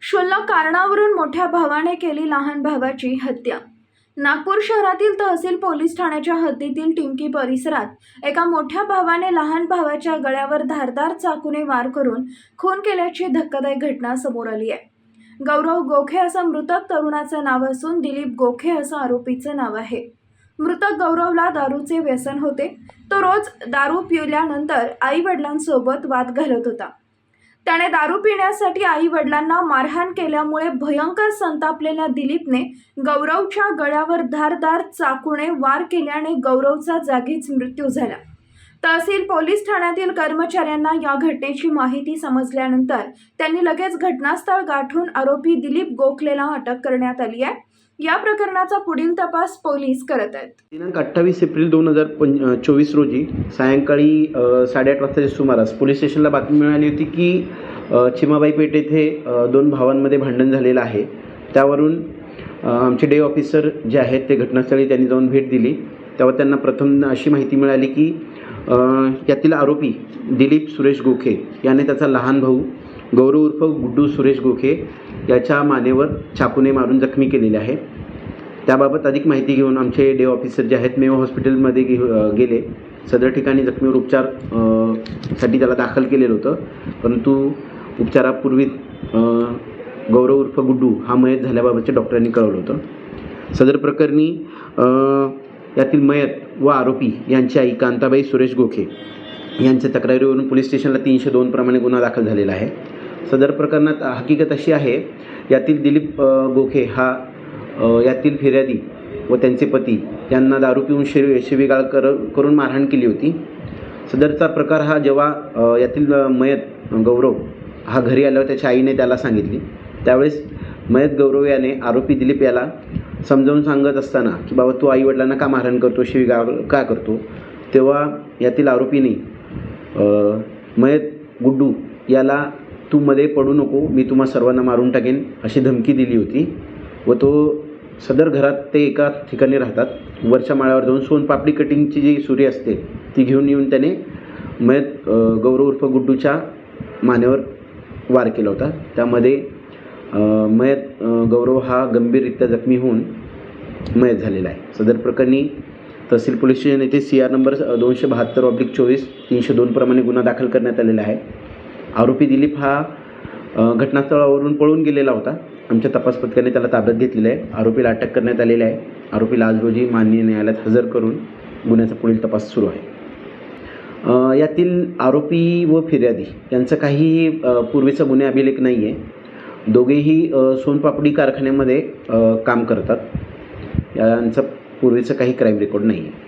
क्षुल्लक कारणावरून मोठ्या भावाने केली लहान भावाची हत्या. नागपूर शहरातील तहसील पोलीस ठाण्याच्या हद्दीतील टिमकी परिसरात एका मोठ्या भावाने लहान भावाच्या गळ्यावर धारदार चाकूने वार करून खून केल्याची धक्कादायक घटना समोर आली आहे. गौरव गोखे असं मृतक तरुणाचं नाव असून दिलीप गोखे असं आरोपीचं नाव आहे. मृतक गौरवला दारूचे व्यसन होते. तो रोज दारू पिल्यानंतर आई वडिलांसोबत वाद घालत होता. त्याने दारू पिण्यासाठी आई वडिलांना मारहाण केल्यामुळे भयंकर संतापलेल्या दिलीपने गौरवच्या गळ्यावर धारदार चाकूने वार केल्याने गौरवचा जागीच मृत्यू झाला. तहसील पोलीस ठाण्यातील कर्मचाऱ्यांना या घटनेची माहिती समजल्यानंतर त्यांनी लगेच घटनास्थळ गाठून आरोपी दिलीप गोखलेला अटक करण्यात आली आहे. या प्रकरणाचा पुढील तपास पोलीस करत आहेत. दिनांक अठ्ठावीस एप्रिल दोन हजार पं चोवीस रोजी सायंकाळी साडेआठ वाजताच्या सुमारास पोलीस स्टेशनला बातमी मिळाली होती की चिमाबाई पेठ येथे दोन भावांमध्ये भांडण झालेलं आहे. त्यावरून आमचे डे ऑफिसर जे आहेत ते घटनास्थळी त्यांनी जाऊन भेट दिली. तेव्हा त्यांना प्रथम अशी माहिती मिळाली की यातील आरोपी दिलीप सुरेश गोखे याने त्याचा लहान भाऊ गौरव उर्फ गुड्डू सुरेश गोखे याच्या मानेवर चाकूने मारून जखमी केलेले आहे. त्याबाबत अधिक माहिती घेऊन आमचे डे ऑफिसर जे आहेत मेयो हॉस्पिटलमध्ये घेऊ गेले. सदर ठिकाणी जखमीवर उपचारसाठी त्याला दाखल केलेलं होतं. परंतु उपचारापूर्वी गौरव उर्फ गुड्डू हा मयत झाल्याबाबतच्या डॉक्टरांनी कळवलं होतं. सदर प्रकरणी यातील मयत व आरोपी यांची आई कांताबाई सुरेश गोखे यांच्या तक्रारीवरून पोलीस स्टेशनला तीनशे दोन प्रमाणे गुन्हा दाखल झालेला आहे. सदर प्रकरणात हकीकत अशी आहे यातील दिलीप गोखे हा यातील फिर्यादी व त्यांचे पती यांना दारू पिऊन शरीर शिवीगाळ कर करून मारहाण केली होती. सदरचा प्रकार हा जेव्हा यातील मयत गौरव हा घरी आल्यावर त्याच्या आईने त्याला सांगितली. त्यावेळेस मयत गौरव याने आरोपी दिलीप याला समजावून सांगत असताना की बाबा तू आईवडिलांना का मारहाण करतो शिवीगाळ का करतो? तेव्हा यातील आरोपीने मयत गुड्डू याला तू मध्ये पडू नको मी तुम्हा सर्वांना मारून टाकेन अशी धमकी दिली होती. व तो सदर घरात ते एका ठिकाणी राहतात. वरच्या माळ्यावर जाऊन सोनपापडी कटिंगची जी सुरी असते ती घेऊन येऊन त्याने मयत गौरव उर्फ गुड्डूच्या मानेवर वार केला होता. त्यामध्ये मयत गौरव हा गंभीररित्या जखमी होऊन मयत झालेला आहे. सदर प्रकरणी तहसील पोलीस स्टेशन येथे सी आर नंबर दोनशे बहात्तर ऑब्लिक चोवीस तीनशे दोनप्रमाणे गुन्हा दाखल करण्यात आलेला आहे. आरोपी दिलीप हा घटनास्थळावरून पळून गेलेला होता. आमच्या तपास पथकाने त्याला ताब्यात घेतलेलं आहे. आरोपीला अटक करण्यात आलेली आहे. आरोपीला आज रोजी माननीय न्यायालयात हजर करून गुन्ह्याचा पुढील तपास सुरू आहे. यातील आरोपी व फिर्यादी यांचं काहीही पूर्वीचा गुन्हे अभिलेख नाही आहे दोघेही सोनपापडी कारखान्यामध्ये काम करतात. यांचं पूर्वीचं काही क्राईम रेकॉर्ड नाही आहे